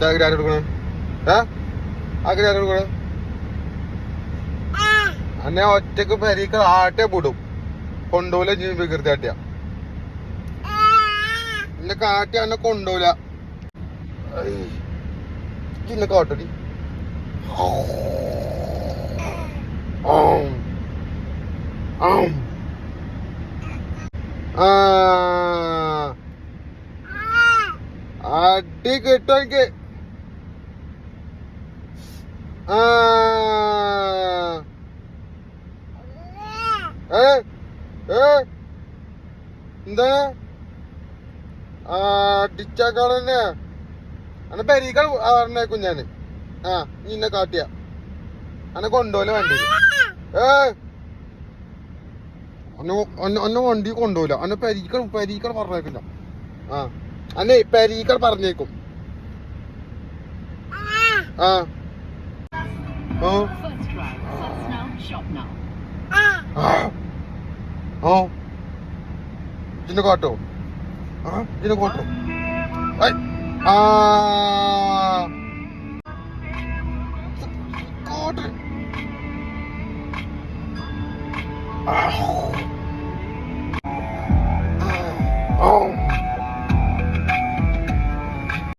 ചാകരി ആരും എടുക്കണേ ഏ? എടുക്കണേ അന്നെ ഒറ്റയ്ക്ക് പെരീക്ക ആട്ടെ പൂടും കൊണ്ടുപോല ജീ വികൃതി ആട്ടിയ എന്നെ കാട്ടി അന്നെ കൊണ്ടുപോല ഇന്നെ കാട്ടടി. അടി കിട്ടും എനിക്ക്. ആ. ഏ? ഏ? എന്താ? ആ അടിച്ചാക്കാളന്നെ അന്നെ പെരീക്കൾ പറഞ്ഞേക്കും ഞാൻ ആ നിന്നെ കാട്ടിയ. അന്നെ കൊണ്ടുപോലെ വണ്ടി. ഏ? അന്നെ വണ്ടി കൊണ്ടുപോല അന്നെ പെരീക്കൾ പെരീക്കൾ പറഞ്ഞേക്കില്ല. ആ. അന്നെ പെരീക്കൾ പറഞ്ഞേക്കും. ആ. ഓ First drive. Bus now. Shop now. ആ. ഓ ഇതിന്റെ കാട്ടോ. ആ ഇതിന്റെ കാട്ടോ. ആ. കാട്ട്. ആ